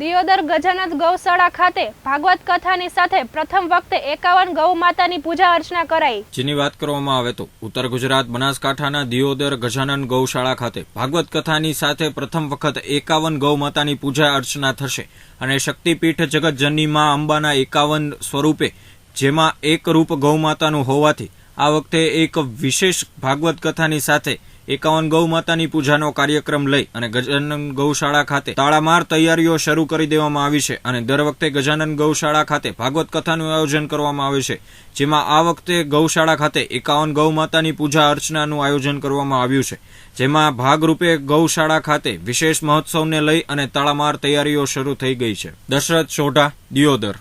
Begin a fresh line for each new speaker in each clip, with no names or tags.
દિયોદર ગજાનંદ ગૌશાળા ખાતે ભાગવત કથાની સાથે પ્રથમ વખતે એકાવન ગૌ માતાની પૂજા અર્ચના કરાઈ.
જેની વાત કરવામાં આવે તો ઉત્તર ગુજરાત બનાસકાંઠાના દિયોદર ગજાનંદ ગૌશાળા ખાતે ભાગવત કથાની સાથે પ્રથમ વખત એકાવન ગૌ માતાની પૂજા અર્ચના થશે અને શક્તિપીઠ જગતજનની માં અંબાના એકાવન સ્વરૂપે, જેમાં એક રૂપ ગૌ માતાનું હોવાથી, આ વખતે એક વિશેષ ભાગવત કથાની સાથે એકાવન ગૌ માતાની પૂજાનો કાર્યક્રમ લઈ અને ગજાનન ગૌશાળા ખાતે તાળામાર તૈયારીઓ શરૂ કરી દેવામાં આવી છે અને દર વખતે ગજાનન ગૌશાળા ખાતે ભાગવત કથાનું આયોજન કરવામાં આવે છે, જેમાં આ વખતે ગૌશાળા ખાતે એકાવન ગૌ માતાની પૂજા અર્ચનાનું આયોજન કરવામાં આવ્યું છે, જેમાં ભાગરૂપે ગૌશાળા ખાતે વિશેષ મહોત્સવને લઈ અને તાળામાર તૈયારીઓ શરૂ થઈ ગઈ છે. દશરથ સોઢા, દિયોદર.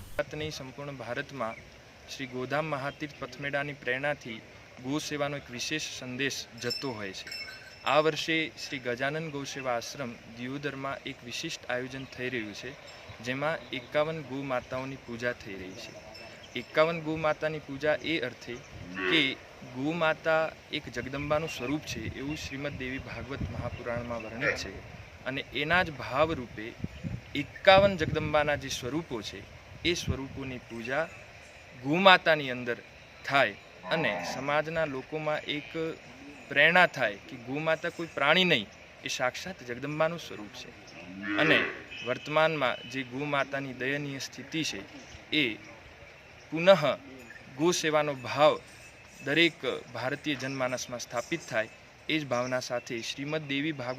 સંપૂર્ણ ભારતમાં શ્રી ગોધામ મહાતીર્થ પથમેળાની પ્રેરણાથી ગૌ સેવાનો એક વિશેષ સંદેશ જતો હોય છે. આ વર્ષે શ્રી ગજાનન ગૌસેવા આશ્રમ દિયોદરમાં એક વિશિષ્ટ આયોજન થઈ રહ્યું છે, જેમાં એકાવન ગૌ માતાઓની પૂજા થઈ રહી છે. એકાવન ગૌ માતાની પૂજા એ અર્થે કે ગૌ માતા એક જગદંબાનું સ્વરૂપ છે એવું શ્રીમદ દેવી ભાગવત મહાપુરાણમાં વર્ણિત છે. અને એના જ ભાવરૂપે એકાવન જગદંબાના જે સ્વરૂપો છે, એ સ્વરૂપોની પૂજા ગૌમાતાની અંદર થાય અને સમાજના લોકોમાં એક પ્રેરણા થાય કે ગોમાતા કોઈ પ્રાણી નહીં, એ સાક્ષાત જગદંબાનું સ્વરૂપ છે. અને વર્તમાનમાં જે ગોમાતાની દયનીય સ્થિતિ છે, એ પુનઃ ગૌ સેવાનો ભાવ દરેક ભારતીય જનમાનસમાં સ્થાપિત થાય, એ જ ભાવના સાથે શ્રીમદ દેવી ભાગવત